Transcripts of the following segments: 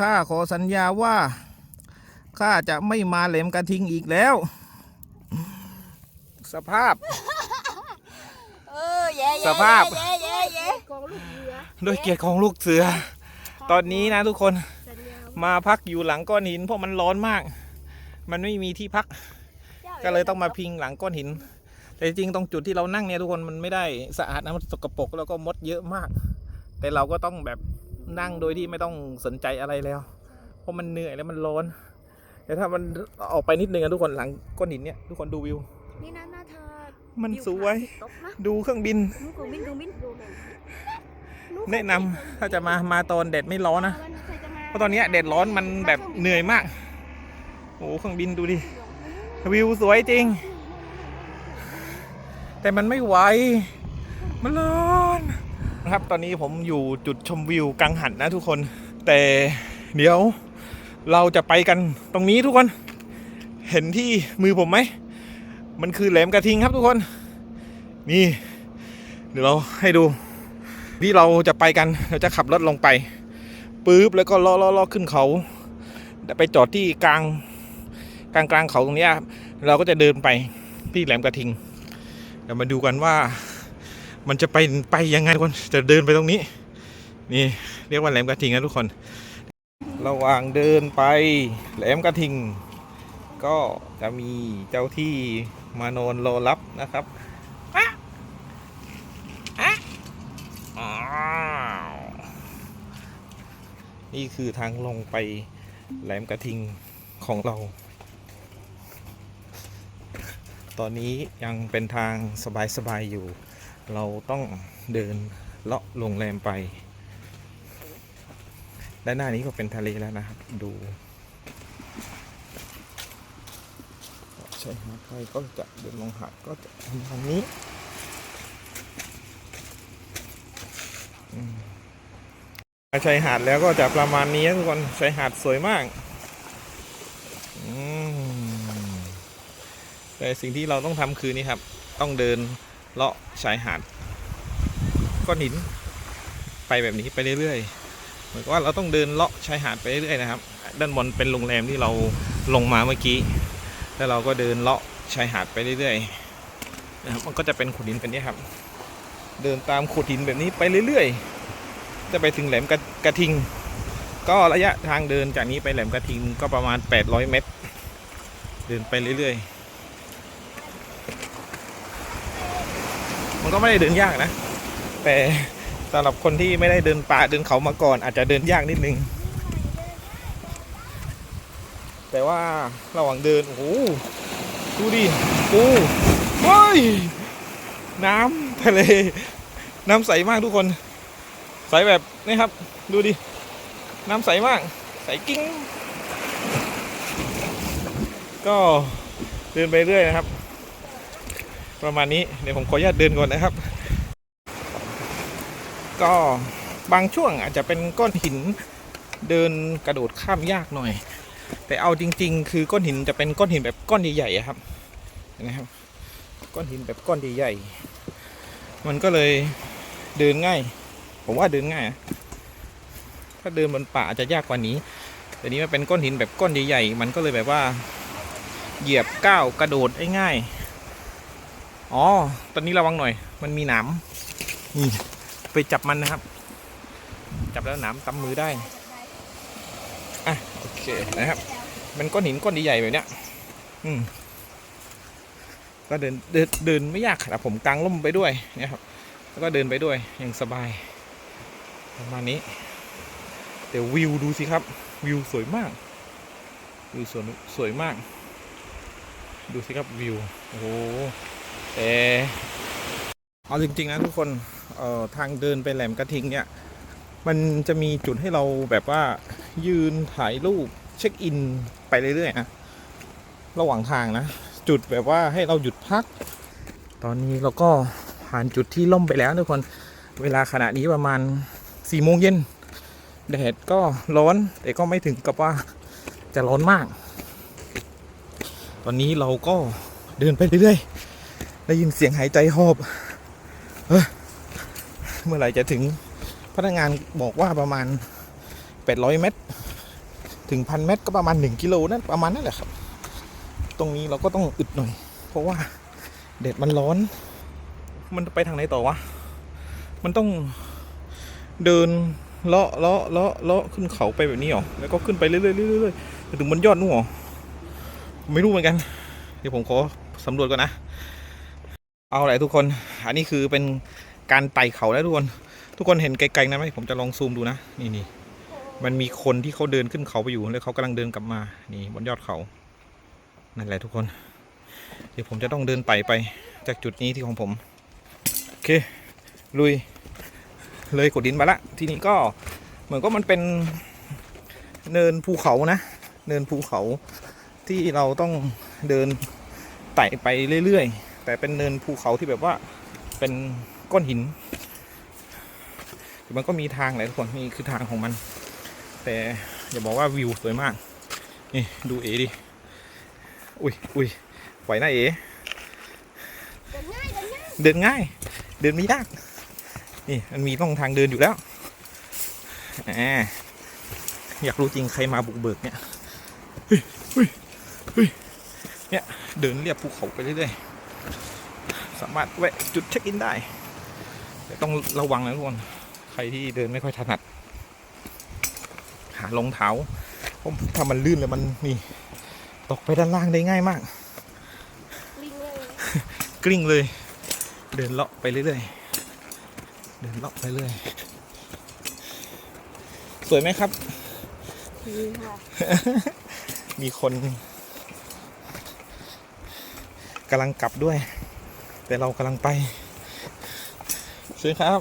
ข้าขอสัญญาว่าข้าจะไม่มาแหลมกระทิงอีกแล้ว สภาพ เออเย่เย่สภาพเย่เย่เย่กองลูกเรือด้วยเกียรติของลูกเสือ ตอนนี้นะทุกคนสัญญามาพักอยู่หลังก้อนหิน เพราะมันร้อนมาก มันไม่มีที่พัก ก็เลยต้องมาพิงหลังก้อนหิน แต่จริงๆตรงจุดที่เรานั่งเนี่ยทุกคนมันไม่ได้สะอาดนะมันสกปรกแล้วก็มดเยอะมาก แต่เราก็ต้องแบบ นั่งโดยที่ไม่ต้องสนใจอะไรแล้ว เพราะมันเหนื่อยแล้วมันร้อนแต่ถ้ามันออกไปนิดนึงอะทุกคนหลังก้อนหินเนี่ยทุกคนดูวิว นี่นะหน้าเธอมันสวย ตกนะดูเครื่องบิน ลูกกูบินกูบินดูแม่แนะนำถ้าจะมามาตอนแดดไม่ร้อนนะเพราะตอนเนี้ยแดดร้อนมันแบบเหนื่อยมากโอ้โหเครื่องบินดูดิวิวสวยจริง แต่มันไม่ไหวมันร้อน นะครับ ตอนนี้ผมอยู่จุดชมวิวกังหันนะทุกคน แต่เดี๋ยวเราจะไปกันตรงนี้ทุกคน เห็นที่มือผมไหม มันคือแหลมกระทิงครับทุกคน นี่ เดี๋ยวเราให้ดู ที่เราจะไปกัน เราจะขับรถลงไปปุ๊บแล้วก็ล้อล้อล้อขึ้นเขา ไปจอดที่กลางกลางกลางเขาตรงนี้เราก็จะเดินไปที่แหลมกระทิงเดี๋ยวมาดูกันว่า มันจะไปไปยังไงทุกคนจะเดินไปตรงนี้ นี่เรียกว่าแหลมกระทิงนะทุกคน ระหว่างเดินไปแหลมกระทิง ก็จะมีเจ้าที่มานอนรอรับนะครับนี่คือทางลงไปแหลมกระทิงของเรา ตอนนี้ยังเป็นทางสบายๆอยู่ เราต้องเดินเลาะโรงแรมไป ด้านหน้านี้ก็เป็นทะเลแล้วนะครับ ดูชายหาดไปก็จะเดินลงหาดก็จะประมาณนี้ชายหาดแล้วก็จะประมาณนี้ทุกคนชายหาดสวยมากแต่สิ่งที่เราต้องทำคือนี่ครับ ต้องเดิน เลาะชายหาดก้อนหินไปแบบนี้ไปเรื่อยๆเหมือนกับว่าเราต้องเดินเลาะชายหาดไปเรื่อยๆนะครับ ด้านบนเป็นโรงแรมที่เราลงมาเมื่อกี้ แล้วเราก็เดินเลาะชายหาดไปเรื่อยๆนะครับมันก็จะเป็นโขดหินเป็นนี้ครับ เดินตามโขดหินแบบนี้ไปเรื่อยๆ จะไปถึงแหลมกระกระทิง ก็ระยะทางเดินจากนี้ไปแหลมกระทิงก็ประมาณ 800 เมตร เดินไปเรื่อยๆ มันก็ไม่ได้เดินยากนะ แต่สำหรับคนที่ไม่ได้เดินป่าเดินเขามาก่อน อาจจะเดินยากนิดนึง แต่ว่าระหว่างเดิน โอ้โหดูดิโอ้เฮ้ย น้ำทะเล น้ำใสมากทุกคน ใสแบบนี้ครับ ดูดิ น้ำใสมาก ใสกิ้ง ก็เดินไปเรื่อยนะครับ ประมาณนี้เดี๋ยวผมขออนุญาตเดินก่อนนะครับ ก็บางช่วงอาจจะเป็นก้อนหินเดินกระโดดข้ามยากหน่อย แต่เอาจริง ๆ คือก้อนหินจะเป็นก้อนหินแบบก้อนใหญ่ๆครับเห็นะครับ ก้อนหินแบบก้อนใหญ่ๆมันก็เลยเดินง่าย ผมว่าเดินง่าย ถ้าเดินบนป่าอาจจะยากกว่านี้ แต่นี้มันเป็นก้อนหินแบบก้อนใหญ่ๆมันก็เลยแบบว่า เหยียบก้าวกระโดดได้ง่าย อ๋อ ตอนนี้ระวังหน่อย มันมีหนามนี่ไปจับมันนะครับ จับแล้วหนามตำมือได้ อะ โอเคนะครับ มันก้อนหินก้อนใหญ่แบบเนี้ย อืม ก็เดินเดินเดินไม่ยากครับผมกางร่มไปด้วยนี่ยครับแล้วก็เดินไปด้วยอย่างสบายประมาณนี้แต่วิวดูสิครับ วิวสวยมาก วิวสวยสวยมาก ดูสิครับวิว โอ้ โหแต่เอาจริง ๆ นะทุกคนเอ่อทางเดินไปแหลมกระทิงเนี่ย มันจะมีจุดให้เราแบบว่ายืนถ่ายรูปเช็คอินไปเรื่อยๆนะระหว่างทางนะ จุดแบบว่าให้เราหยุดพัก ตอนนี้เราก็ผ่านจุดที่ล่มไปแล้วทุกคนเวลาขณะนี้ประมาณ4โมงเย็นแดดก็ร้อนแต่ก็ไม่ถึงกับว่าจะร้อนมาก ตอนนี้เราก็เดินไปเรื่อยๆ ได้ยินเสียงหายใจหอบเอ้ยเมื่อไหร่จะถึงพนักงานบอกว่าประมาณ 800 เมตร ถึงพันเมตรก็ประมาณหนึ่งกิโลนั่นประมาณนั่นแหละครับ ตรงนี้เราก็ต้องอึดหน่อย เพราะว่าแดดมันร้อน มันไปทางไหนต่อวะ มันต้องเดินเลาะเลาะเลาะเลาะขึ้นเขาไปแบบนี้หรอ แล้วก็ขึ้นไปเรื่อยๆเรื่อยๆเรื่อยไปถึงบนยอดนู่นหรอ ไม่รู้เหมือนกัน เดี๋ยวผมขอสำรวจก่อนนะ เอาแหละทุกคน อันนี้คือเป็นการไต่เขาแล้วทุกคน ทุกคนเห็นไกลๆนะไหมผมจะลองซูมดูนะ นี่นี่มันมีคนที่เขาเดินขึ้นเขาไปอยู่แล้วเขากำลังเดินกลับมา นี่บนยอดเขา นั่นแหละทุกคน เดี๋ยวผมจะต้องเดินไต่ไปจากจุดนี้ที่ของผม โอเค ลุย เลยกดดินมาละ ทีนี้ก็เหมือนก็มันเป็นเนินภูเขานะ เนินภูเขาที่เราต้องเดินไต่ไปเรื่อยๆ แต่เป็นเนินภูเขาที่แบบว่าเป็นก้อนหินมันก็มีทางแหละทุกคนนี่คือทางของมัน แต่อย่าบอกว่าวิวสวยมาก นี่ดูเอดิ อุ้ยอุ้ยไหวนะเอเดินง่าย เดินง่ายเดินง่ายเดินไม่ยาก นี่มันมีต้องทางเดินอยู่แล้วแหมอยากรู้จริงใครมาบุกเบิกเนี่ยเฮ้ยเฮ้ยเฮ้ยเนี่ยเดินเรียบภูเขาไปเรื่อยๆ สามารถแวะจุดเช็คอินได้แต่ต้องระวังนะทุกคนใครที่เดินไม่ค่อยถนัด หารองเท้าเพราะถ้ามันลื่นเลยมันนี่ตกไปด้านล่างได้ง่ายมากลิงเลยกลิ้งเลย เดินเลาะไปเรื่อยๆเดินเลาะไปเรื่อยสวยไหมครับดีค่ะมีคนกำลังกลับด้วย แต่เรากำลังไปสวยครับ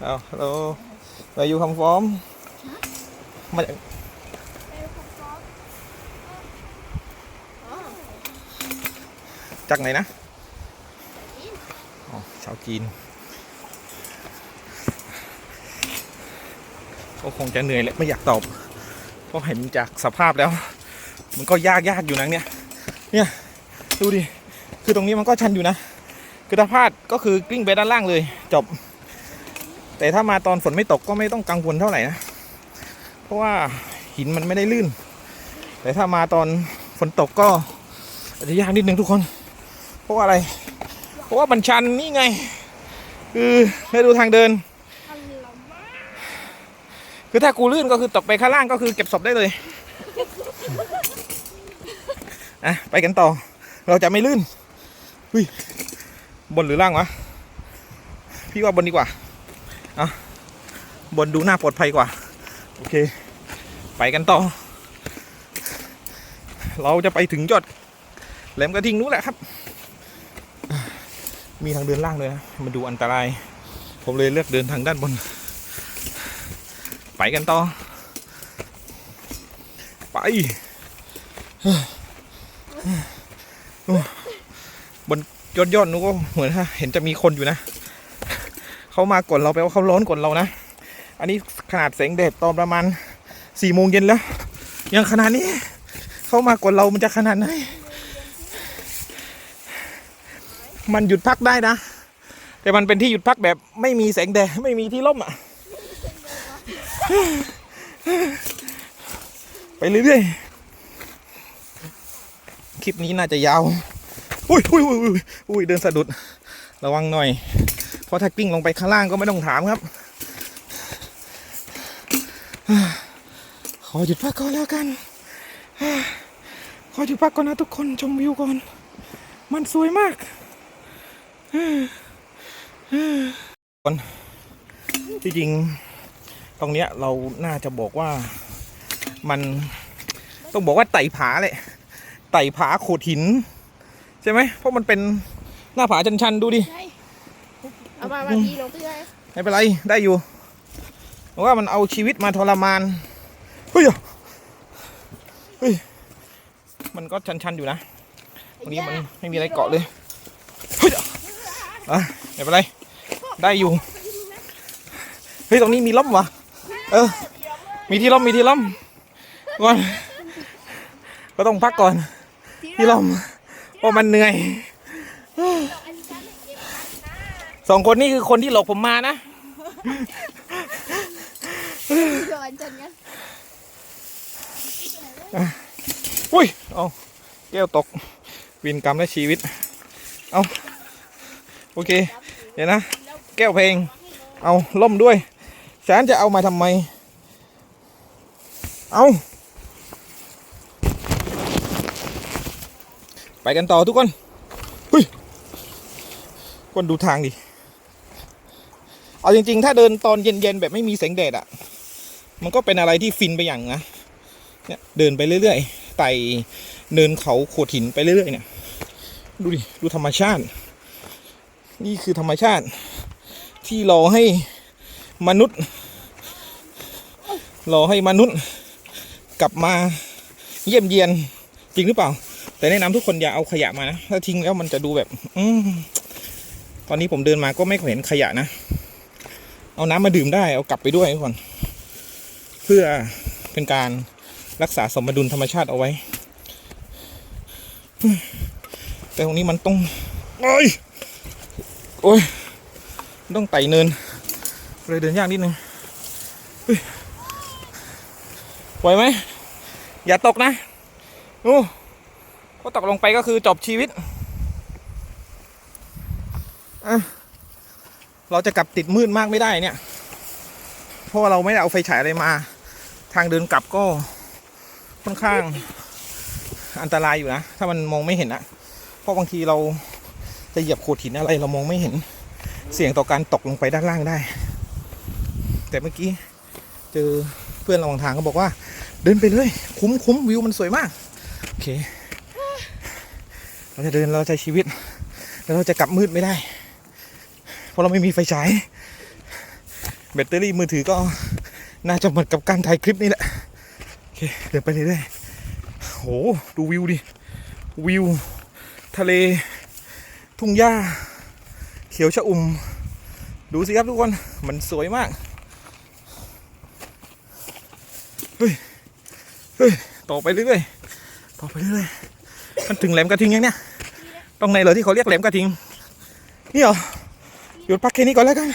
เอาฮัลโหลไปอยู่คำฟอมมาจากไปขับซ้อมอ๋อจากไหนนะอ๋อชาวจีนก็คงจะเหนื่อยและไม่อยากตอบเพราะเห็นจากสภาพแล้ว มันก็ยากยากอยู่นะเนี่ย เนี่ย ดูดิ คือตรงนี้มันก็ชันอยู่นะ คือถ้าพลาดก็คือกลิ้งไปด้านล่างเลย จบ แต่ถ้ามาตอนฝนไม่ตกก็ไม่ต้องกังวลเท่าไหร่นะ เพราะว่าหินมันไม่ได้ลื่น แต่ถ้ามาตอนฝนตกก็อาจจะยากนิดนึงทุกคน เพราะอะไร เพราะว่ามันชันนี่ไง คือให้ดูทางเดิน คือถ้ากูลื่นก็คือตกไปข้างล่างก็คือเก็บศพได้เลยอะไปกันต่อเราจะไม่ลื่น อุ้ยบนหรือล่างวะ พี่ว่าบนดีกว่าอะบนดูน่าปลอดภัยกว่า โอเค ไปกันต่อ เราจะไปถึงยอดแหลมกระทิงนู้นแหละครับ มีทางเดินล่างเลยนะมันดูอันตราย ผมเลยเลือกเดินทางด้านบน ไปกันต่อ ไป บน ยอดยอดนู้ก็เหมือนฮะเห็นจะมีคนอยู่นะเขามากดเราแปว่าเขาร้อนกดเรานะ อันนี้ขนาดแสงแดดตอนประมาณสี่โมงเย็นแล้ว ยังขนาดนี้เขามากดเรามันจะขนาดไหนมันหยุดพักได้นะ แต่มันเป็นที่หยุดพักแบบไม่มีแสงแดดไม่มีที่ร่มอะ ไปเรื่อยๆคลิปนี้น่าจะยาว อุ้ยอุ้ยอุ้ยอุ้ยเดินสะดุด ระวังหน่อย เพราะถ้ากิ้งลงไปข้างล่างก็ไม่ต้องถามครับ ขอหยุดพักก่อนแล้วกัน ขอหยุดพักก่อนนะทุกคนชมวิวก่อน มันสวยมากคนที่จริง ตรงเนี้ยเราน่าจะบอกว่ามันต้องบอกว่าไต่ผาเลยไต่ผาโขดหิน ใช่ไหมเพราะมันเป็นหน้าผาชันๆดูดิใช่เอามามาดีลงไปเลยไม่เป็นไรได้อยู่เพราะว่ามันเอาชีวิตมาทรมานเฮ้ยเฮ้ยมันก็ชันๆอยู่นะตรงนี้มันไม่มีอะไรเกาะเลยเฮ้ยอะไม่เป็นไรได้อยู่เฮ้ยตรงนี้มีล่มวะเออ มีที่ล่มมีที่ล่มก่อนก็ต้องพักก่อนที่ล่มเพ ราะมันเหนื่อยสองคนนี้คือคนที่หลอกผมมานะโดนจนงั้นอะอุ้ย เอาแก้วตก วินกรรมและชีวิต เอาโอเค เดี๋ยวนะ แก้วเพลง เอาล่มด้วย ฉันจะเอามาทำไม เอา ไปกันต่อทุกคนเฮ้ยคนดูทางดิ เอาจริง ๆ ถ้าเดินตอนเย็นๆแบบไม่มีแสงแดดอะ่ะ มันก็เป็นอะไรที่ฟินไปอย่างนะ เนี่ยเดินไปเรื่อยๆ ไต่เนินเขาโขดหินไปเรื่อยๆ เนี่ย ดูดิ ดูธรรมชาติ นี่คือธรรมชาติ ที่รอให้มนุษย์ รอให้มนุษย์กลับมาเยี่ยมเยียนจริงหรือเปล่า แต่แนะนำทุกคนอย่าเอาขยะมานะถ้าทิ้งแล้วมันจะดูแบบ อืตอนนี้ผมเดินมาก็ไม่เห็นขยะนะ เอาน้ำมาดื่มได้เอากลับไปด้วยทุกคนเพื่อเป็นการรักษาสมดุลธรรมชาติเอาไว้ แต่ตรงนี้มันต้องโอ้ยโอ้ยต้องไต่เนินเลยเดินยากนิดนึงไหวไหม อย่าตกนะ โอ้ ก็ตกลงไปก็คือจบชีวิต เราจะกลับติดมืดมากไม่ได้เนี่ย เพราะว่าเราไม่ได้เอาไฟฉายอะไรมา ทางเดินกลับก็ค่อนข้างอันตรายอยู่นะ ถ้ามันมองไม่เห็นอะเพราะบางทีเราจะเหยียบโขดหินอะไรเรามองไม่เห็น เสี่ยงต่อการตกลงไปด้านล่างได้ แต่เมื่อกี้เจอเพื่อนระหว่างทางเขาบอกว่า เดินไปเลย คุ้มคุ้มวิวมันสวยมาก โอเค เราจะเดินเราจะใช้ชีวิต แล้วเราจะกลับมืดไม่ได้ เพราะเราไม่มีไฟฉายแบตเตอรี่มือถือก็น่าจะหมดกับการถ่ายคลิปนี่แหละโอเคเดินไปเรื่อยๆโหดูวิวดิวิว ทะเล ทุ่งหญ้า เขียวชะอุ่ม ดูสิครับทุกคนมันสวยมากเฮ้ยเฮ้ยต่อไปเรื่อยๆต่อไปเรื่อยๆ มันถึงแหลมกระทิงยังเนี่ยตรงไหนเหรอที่เขาเรียกแหลมกระทิง นี่เหรอหยุดพักแค่นี้ก่อนแล้วกัน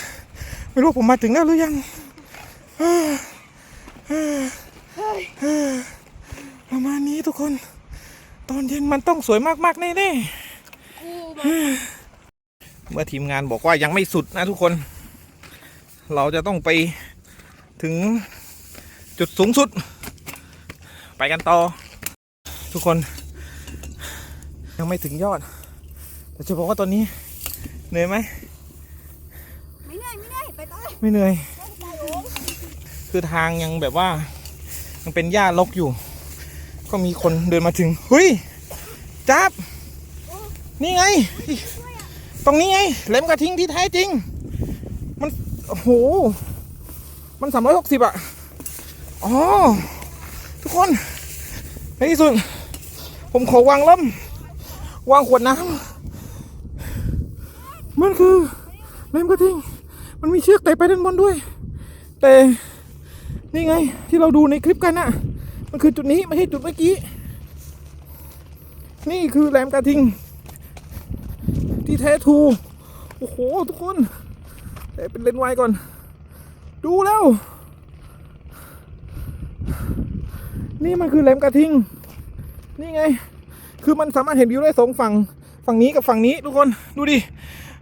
ไม่รู้ผมมาถึงแล้วหรือยังประมาณนี้ทุกคน ตอนเย็นมันต้องสวยมากๆแน่ๆเมื่อทีมงานบอกว่ายังไม่สุดนะทุกคน เราจะต้องไปถึงจุดสูงสุด ไปกันต่อ ทุกคน ยังไม่ถึงยอด แต่จะบอกว่าตอนนี้เหนื่อยไหมไม่ได้ไม่ได้ไปต่อไม่เหนื่อย คือทางยังแบบว่า ยังเป็นหญ้ารกอยู่ ก็มีคนเดินมาถึงเฮ้ยจับ นี่ไง ตรงนี้ไงแหลมกระทิงที่แท้จริง มันโอ้โหมันสามร้อยหกสิบอะอ๋อทุกคนในที่สุดผมขอวางล่ม วางขวดน้ำมันคือแหลมกระทิง มันมีเชือกไต่ไปด้านบนด้วย แต่นี่ไงที่เราดูในคลิปกันน่ะ มันคือจุดนี้ไม่ใช่จุดเมื่อกี้ นี่คือแหลมกระทิง ที่แท้ทู โอ้โห ทุกคน แต่เป็นเลนไวก่อน ดูแล้ว นี่มันคือแหลมกระทิง นี่ไง คือมันสามารถเห็นวิวได้สองฝั่งฝั่งนี้กับฝั่งนี้ทุกคนดูดิ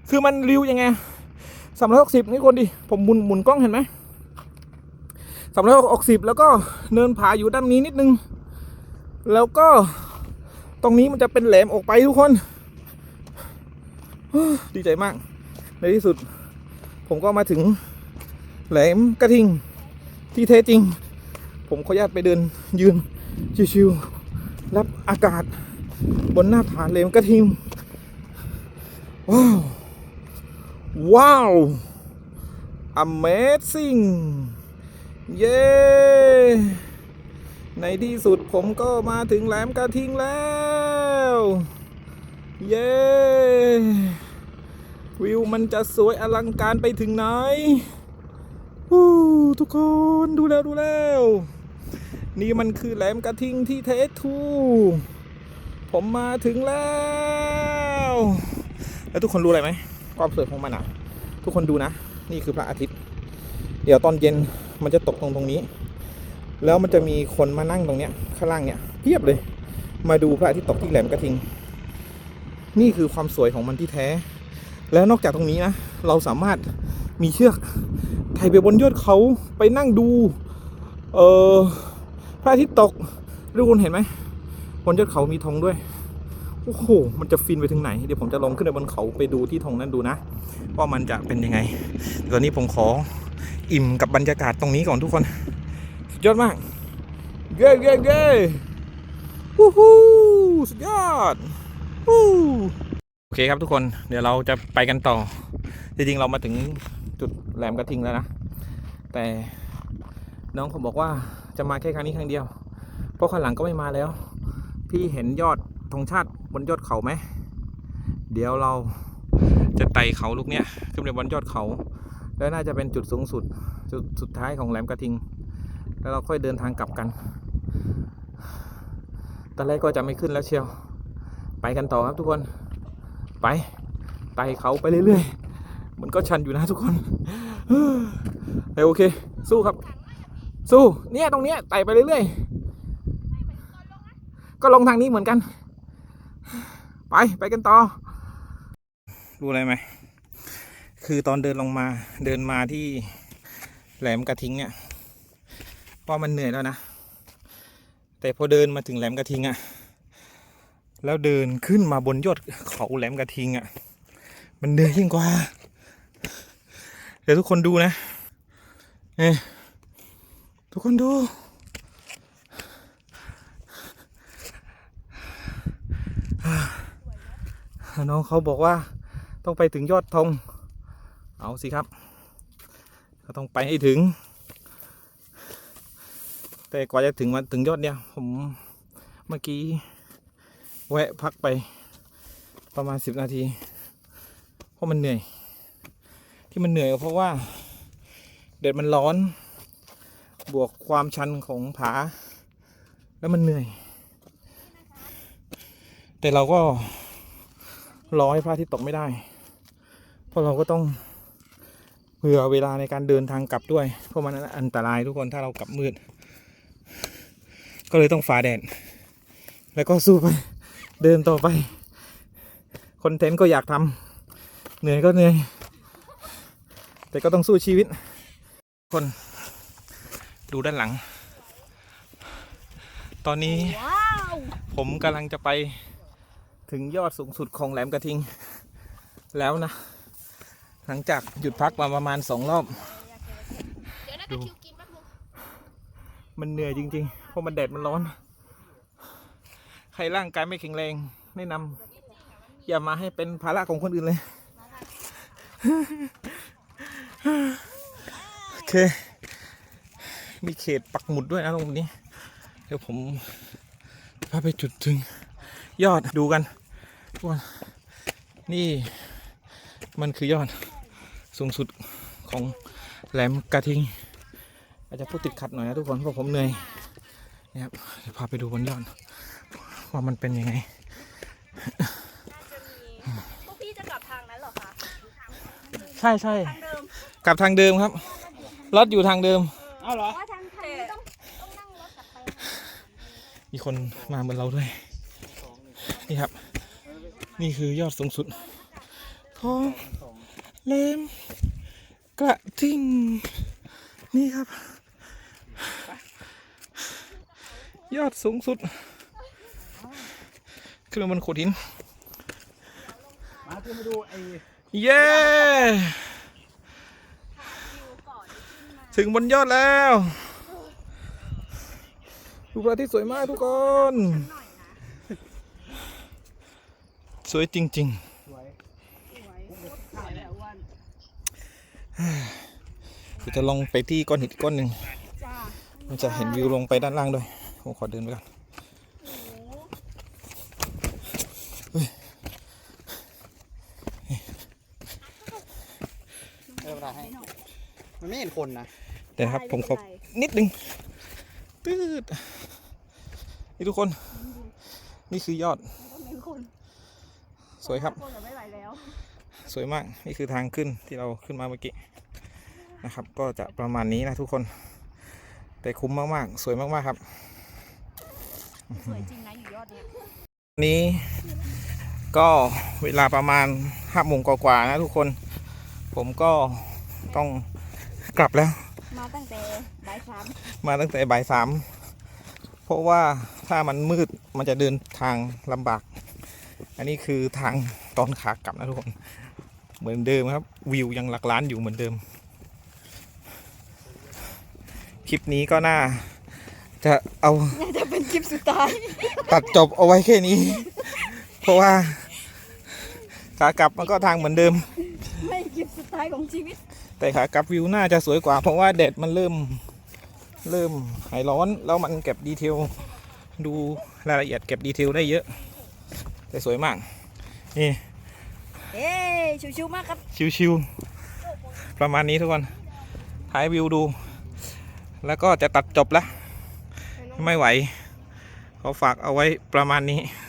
คือมันริวยังไงสามร้อยหกสิบนี่คนดิผมหมุนหมุนกล้องเห็นไหมสามร้อยหกสิบแล้วก็เนินผาอยู่ด้านนี้นิดนึง แล้วก็ตรงนี้มันจะเป็นแหลมออกไปทุกคน ดีใจมาก ในที่สุด ผมก็มาถึงแหลมกระทิงที่แท้จริง ผมขออนุญาตไปเดินยืนชิวๆรับอากาศ บนหน้าผาแหลมกระทิงว้าว ว้าว Amazing เย้ ในที่สุดผมก็มาถึงแหลมกระทิงแล้ว เย้ วิวมันจะสวยอลังการไปถึงไหนวู้ทุกคนดูแล้วดูแล้ว นี่มันคือแหลมกระทิงที่เทสทู ผมมาถึงแล้ว แล้วทุกคนรู้อะไรไหมความสวยของมันอะ ทุกคนดูนะ นี่คือพระอาทิตย์ เดี๋ยวตอนเย็นมันจะตกตรงตรงนี้ แล้วมันจะมีคนมานั่งตรงเนี้ยข้างล่างเนี้ยเพียบเลย มาดูพระอาทิตย์ตกที่แหลมกระทิง นี่คือความสวยของมันที่แท้ แล้วนอกจากตรงนี้นะเราสามารถมีเชือกไถ่ไปบนยอดเขาไปนั่งดู เออพระอาทิตย์ตกทุกคนเห็นไหม บนยอดเขามีธงด้วยโอ้โหมันจะฟินไปถึงไหนเดี๋ยวผมจะลงขึ้นไปบนเขาไปดูที่ธงนั้นดูนะ ว่ามันจะเป็นยังไงตอนนี้ผมขออิ่มกับบรรยากาศตรงนี้ก่อนทุกคนสุดยอดมากเย้เย้เย้วู้ฮู้สุดยอดวู้โอเคครับทุกคนเดี๋ยวเราจะไปกันต่อ จริงๆเรามาถึงจุดแหลมกระทิงแล้วนะ แต่น้องเขาบอกว่าจะมาแค่ครั้งนี้ครั้งเดียว เพราะข้างหลังก็ไม่มาแล้ว พี่เห็นยอดธงชาติบนยอดเขาไหม เดี๋ยวเราจะไต่เขาลูกเนี้ยขึ้นไปบนยอดเขา แล้วน่าจะเป็นจุดสูงสุด จุดสุดท้ายของแหลมกระทิง แล้วเราค่อยเดินทางกลับกันตอนแรกก็จะไม่ขึ้นแล้วเชียว ไปกันต่อครับทุกคน ไปไต่เขาไปเรื่อยๆ มันก็ชันอยู่นะทุกคนเฮ้ยโอเค สู้ครับ สู้ เนี่ยตรงเนี้ยไต่ไปเรื่อยๆ ก็ลงทางนี้เหมือนกัน ไปไปกันต่อ รู้อะไรไหม คือตอนเดินลงมาเดินมาที่แหลมกระทิงเนี่ยว่ามันเหนื่อยแล้วนะ แต่พอเดินมาถึงแหลมกระทิงอะแล้วเดินขึ้นมาบนยอดเขาแหลมกระทิงอะมันเหนื่อยยิ่งกว่า เดี๋ยวทุกคนดูนะ เอ้ทุกคนดู น้องเขาบอกว่าต้องไปถึงยอดธงเอาสิครับ ก็ต้องไปให้ถึง แต่กว่าจะถึงมาถึงยอดเนี่ย ผมเมื่อกี้แวะพักไปประมาณสิบนาที เพราะมันเหนื่อย ที่มันเหนื่อยก็เพราะว่าแดดมันร้อน บวกความชันของผา แล้วมันเหนื่อย แต่เราก็ รอให้พระอาทิตย์ตกไม่ได้ เพราะเราก็ต้องเผื่อเวลาในการเดินทางกลับด้วย เพราะมันอันตรายทุกคนถ้าเรากลับมืด ก็เลยต้องฝ่าแดดแล้วก็สู้ไป เดินต่อไปคอนเทนต์ก็อยากทำเหนื่อยก็เหนื่อย แต่ก็ต้องสู้ชีวิต คนดูด้านหลัง ตอนนี้ผมกำลังจะไป ถึงยอดสูงสุดของแหลมกระทิงแล้วนะ หลังจากหยุดพักมาประมาณสองรอบดี๋ยวนะตะคริวกินแป๊บนึงมันเหนื่อยจริงๆ เพราะมันแดดมันร้อน ใครร่างกายไม่แข็งแรง แนะนำอย่ามาให้เป็นภาระของคนอื่นเลย โอเค มีเขตปักหมุดด้วยนะตรงนี้ เดี๋ยวผมพาไปจุดถึง ยอดดูกันทุกคนนี่มันคือยอดสูงสุดของแหลมกระทิง อาจจะพูดติดขัดหน่อยนะทุกคนเพราะผมเหนื่อยนี่ครับเดี๋ยวพาไปดูบนยอดว่ามันเป็นยังไงพวกพี่จะกลับทางนั้นเหรอคะใช่ใช่ทางเดิมกลับทางเดิมครับรถอยู่ทางเดิมเอาเหรอว่าทางทางนี้ต้องต้องนั่งรถกลับไปมีคนมาเหมือนเราด้วย นี่ครับ นี่คือยอดสูงสุดของเลมกระทิงนี่ครับ ยอดสูงสุดขึ้นมาบนโขดหินมาขึ้นมาดูไอ้เย้ถึงบนยอดแล้วดูพระอาทิตย์สวยมากทุกคน สวยจริง ๆเดี๋ยวจะลงไปที่ก้อนหินก้อนหนึ่งมันจะเห็นวิวลงไปด้านล่างด้วย ผมขอเดินไปก่อนเออเวลาให้มันไม่เห็นคนนะเดี๋ยวครับผมขอนิดนึงตืดนี่ทุกคน นี่คือยอดต้องมีคน สวยครับคนจะไม่ไหวแล้ว สวยมาก นี่คือทางขึ้นที่เราขึ้นมาเมื่อกี้นะครับ ก็จะประมาณนี้นะทุกคน แต่คุ้มมากๆ สวยมากๆครับ สวยจริงนะอยู่ยอดเนี้ยนี้ก็เวลาประมาณห้าโมงกว่าๆนะทุกคน ผมก็ต้องกลับแล้ว มาตั้งแต่บ่ายสามมาตั้งแต่บ่ายสามเพราะว่าถ้ามันมืดมันจะเดินทางลำบาก อันนี้คือทางตอนขากลับนะทุกคน เหมือนเดิมครับ วิวยังหลักล้านอยู่เหมือนเดิม คลิปนี้ก็น่า จะเอาน่าจะเป็นคลิปสุดท้าย ตัดจบเอาไว้แค่นี้ เพราะว่า ขากลับมันก็ทางเหมือนเดิม ไม่คลิปสุดท้ายของชีวิต แต่ขากลับวิวน่าจะสวยกว่า เพราะว่าแดดมันเริ่ม เริ่มหายร้อนแล้วมันเก็บดีเทลดูรายละเอียดเก็บดีเทลได้เยอะ แต่สวยมาก นี่เอ้ยชิวๆมากครับ ชิวๆ ประมาณนี้ทุกคน ถ่ายวิวดู แล้วก็จะตัดจบแล้วไม่ไหว ขอฝากเอาไว้ประมาณนี้บ